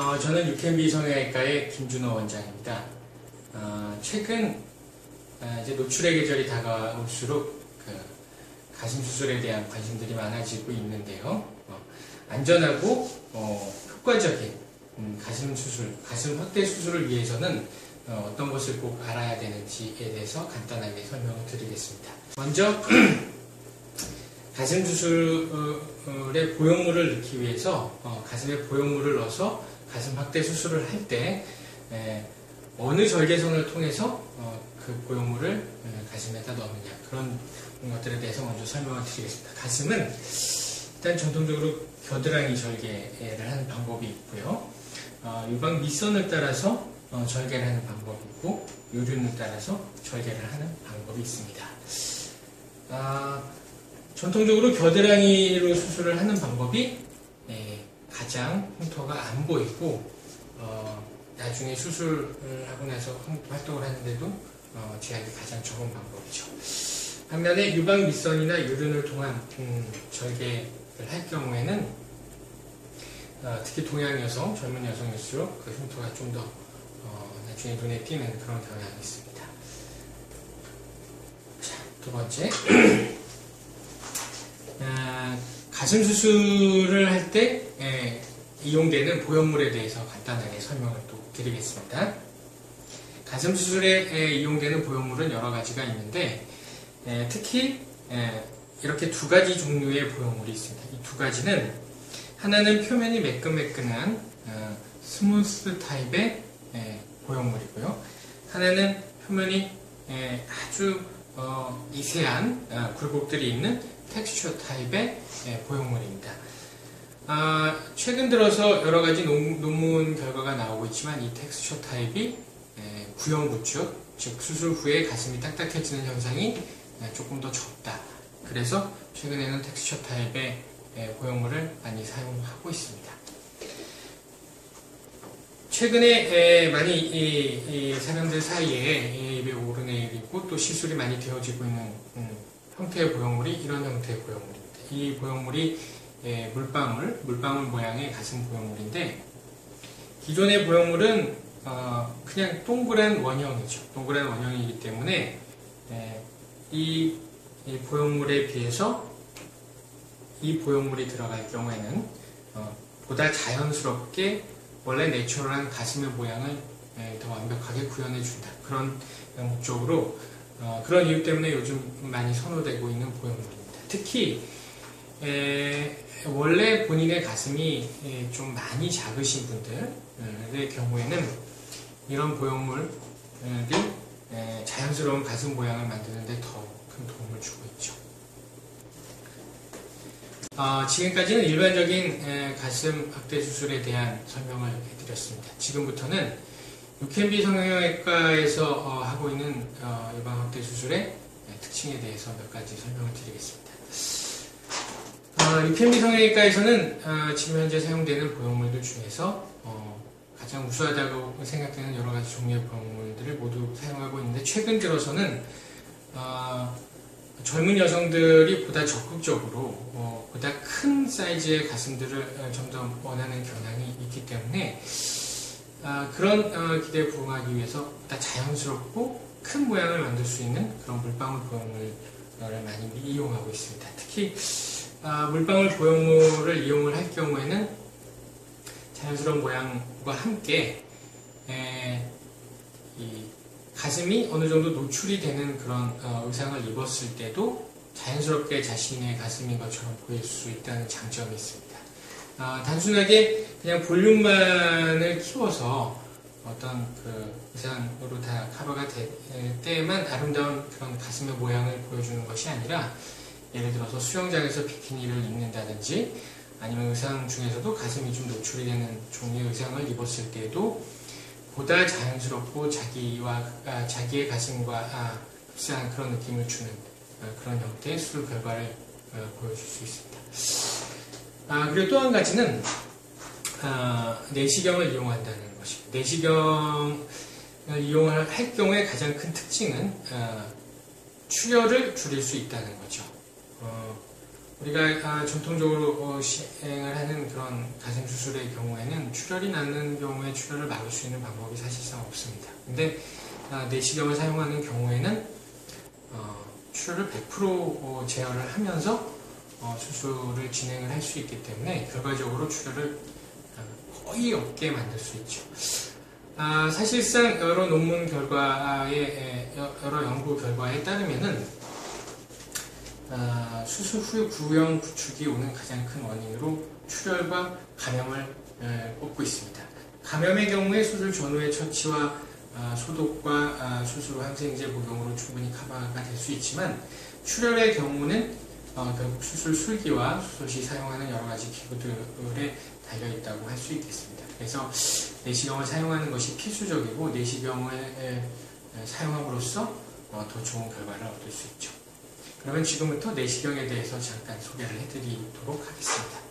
어, 저는 육현비 성형외과의 김준호 원장입니다. 어, 최근 어, 이제 노출의 계절이 다가올수록 그 가슴 수술에 대한 관심들이 많아지고 있는데요. 어, 안전하고 어, 효과적인 음, 가슴 수술, 가슴 확대 수술을 위해서는 어, 떤 것을 꼭 알아야 되는지에 대해서 간단하게 설명을 드리겠습니다. 먼저 가슴 수술의 보형물을 넣기 위해서 어, 가슴에 보형물을 넣어서 가슴 확대 수술을 할 때 어느 절개선을 통해서 어, 그 보형물을 가슴에다 넣느냐 그런 것들에 대해서 먼저 설명을 드리겠습니다. 가슴은 일단 전통적으로 겨드랑이 절개를 하는 방법이 있고요. 어, 유방 밑선을 따라서 어, 절개를 하는 방법이 있고 유륜을 따라서 절개를 하는 방법이 있습니다. 아, 전통적으로 겨드랑이로 수술을 하는 방법이 네, 가장 흉터가 안 보이고 어, 나중에 수술을 하고 나서 활동을 하는데도 어, 제약이 가장 적은 방법이죠. 반면에 유방 밑선이나 유륜을 통한 음, 절개를 할 경우에는 어, 특히 동양 여성, 젊은 여성일수록 그 흉터가 좀더 어, 나중에 눈에 띄는 그런 경향이 있습니다. 자, 두 번째. 아, 가슴 수술을 할때 예, 이용되는 보형물에 대해서 간단하게 설명을 또 드리겠습니다. 가슴 수술에 예, 이용되는 보형물은 여러 가지가 있는데 예, 특히 이렇게 두 가지 종류의 보형물이 있습니다. 이 두 가지는 하나는 표면이 매끈매끈한 어, 스무스 타입의 보형물이고요. 하나는 표면이 아주 어, 미세한 어, 굴곡들이 있는 텍스처 타입의 보형물입니다. 아, 최근 들어서 여러 가지 논문 결과가 나오고 있지만 이 텍스처 타입이 구형 구축, 즉 수술 후에 가슴이 딱딱해지는 현상이 조금 더 적다. 그래서 최근에는 텍스처 타입의 보형물을 많이 사용하고 있습니다. 최근에 많이 이, 사람들 사이에 입에 오르내리고 또 시술이 많이 되어지고 있는 음, 형태의 보형물이 이런 형태의 보형물입니다. 이 보형물이 예, 물방울, 물방울 모양의 가슴 보형물인데 기존의 보형물은 어, 그냥 동그란 원형이죠. 동그란 원형이기 때문에 예, 이, 이, 보형물에 비해서 이 보형물이 들어갈 경우에는 어, 보다 자연스럽게 원래 내추럴한 가슴의 모양을 예, 더 완벽하게 구현해 준다. 그런 목적으로 어, 그런 이유 때문에 요즘 많이 선호되고 있는 보형물입니다. 특히 에, 원래 본인의 가슴이 에, 좀 많이 작으신 분들의 경우에는 이런 보형물이 에, 자연스러운 가슴 모양을 만드는데 더 큰 도움을 주고 있죠. 어, 지금까지는 일반적인 가슴 확대 수술에 대한 설명을 해드렸습니다. 지금부터는 유캔비 성형외과에서 어, 하고 있는 어, 예방 확대 수술의 특징에 대해서 몇 가지 설명을 드리겠습니다. 어, 유캔비 성형외과에서는 어, 지금 현재 사용되는 보형물들 중에서 어, 가장 우수하다고 생각되는 여러 가지 종류의 보형물들을 모두 사용하고 있는데 최근 들어서는 어, 젊은 여성들이 보다 적극적으로 보다 큰 사이즈의 가슴들을 좀더 원하는 경향이 있기 때문에 아, 그런 어, 기대에 부응하기 위해서 보다 자연스럽고 큰 모양을 만들 수 있는 그런 물방울 보형물을 많이 이용하고 있습니다. 특히 아, 물방울 보형물을 이용을 할 경우에는 자연스러운 모양과 함께 에, 가슴이 어느 정도 노출이 되는 그런 어, 의상을 입었을 때도 자연스럽게 자신의 가슴인 것처럼 보일 수 있다는 장점이 있습니다. 아, 단순하게 그냥 볼륨만을 키워서 어떤 그 의상으로 다 커버가 될 때만 아름다운 그런 가슴의 모양을 보여주는 것이 아니라 예를 들어서 수영장에서 비키니를 입는다든지 아니면 의상 중에서도 가슴이 좀 노출이 되는 종류의 의상을 입었을 때도 보다 자연스럽고 자기와 아, 자기의 가슴과 아, 흡사한 그런 느낌을 주는 아, 그런 형태의 수술 결과를 어, 보여줄 수 있습니다. 아, 그리고 또 한 가지는 아, 내시경을 이용한다는 것입니다. 내시경을 이용할 경우에 가장 큰 특징은 아, 출혈을 줄일 수 있다는 거죠. 어, 우리가 아, 전통적으로 어, 시행을 하는 그런 가슴 수술의 경우에는 출혈이 나는 경우에 출혈을 막을 수 있는 방법이 사실상 없습니다. 근데 아, 내시경을 사용하는 경우에는 어, 출혈을 100% 어, 제어를 하면서 어, 수술을 진행을 할 수 있기 때문에 결과적으로 출혈을 어, 거의 없게 만들 수 있죠. 아, 사실상 여러 논문 결과에 여러 연구 결과에 따르면은 아, 수술 후 구형 구축이 오는 가장 큰 원인으로 출혈과 감염을 에, 꼽고 있습니다. 감염의 경우에 수술 전후의 처치와 아, 소독과 아, 수술 후 항생제 복용으로 충분히 커버가 될 수 있지만 출혈의 경우는 어, 결국 수술 술기와 수술 시 사용하는 여러 가지 기구들에 달려 있다고 할 수 있겠습니다. 그래서 내시경을 사용하는 것이 필수적이고 내시경을 사용함으로써 어, 더 좋은 결과를 얻을 수 있죠. 그러면 지금부터 내시경에 대해서 잠깐 소개를 해드리도록 하겠습니다.